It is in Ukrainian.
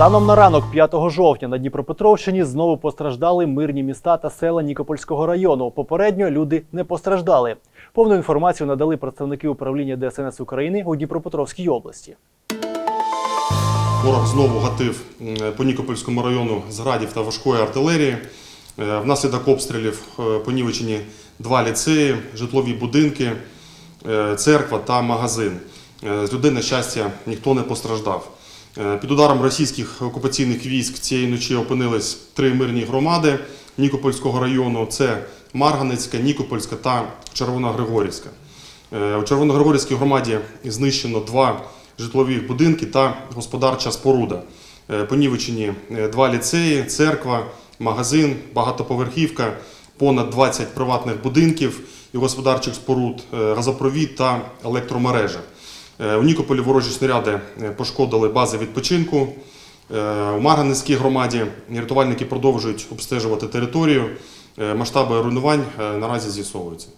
Станом на ранок 5 жовтня на Дніпропетровщині знову постраждали мирні міста та села Нікопольського району. Попередньо люди не постраждали. Повну інформацію надали представники управління ДСНС України у Дніпропетровській області. Ворог знову гатив по Нікопольському району з градів та важкої артилерії. Е, Внаслідок обстрілів е, понівечені два ліцеї, житлові будинки, е, церква та магазин. З людей, на щастя, ніхто не постраждав. Е, Під ударом російських окупаційних військ цієї ночі опинились три мирні громади Нікопольського району: це Марганецька, Нікопольська та Червоногригорівська. Е, У Червоногригорівській громаді знищено два житлові будинки та господарча споруда. Е, Понівечені два ліцеї, церква, магазин, багатоповерхівка, понад 20 приватних будинків і господарчих споруд, газопровід та електромережа. Е, У Нікополі ворожі снаряди е, пошкодили бази відпочинку. Е, У Марганецькій громаді рятувальники продовжують обстежувати територію. Е, Масштаби руйнувань е, наразі з'ясовуються.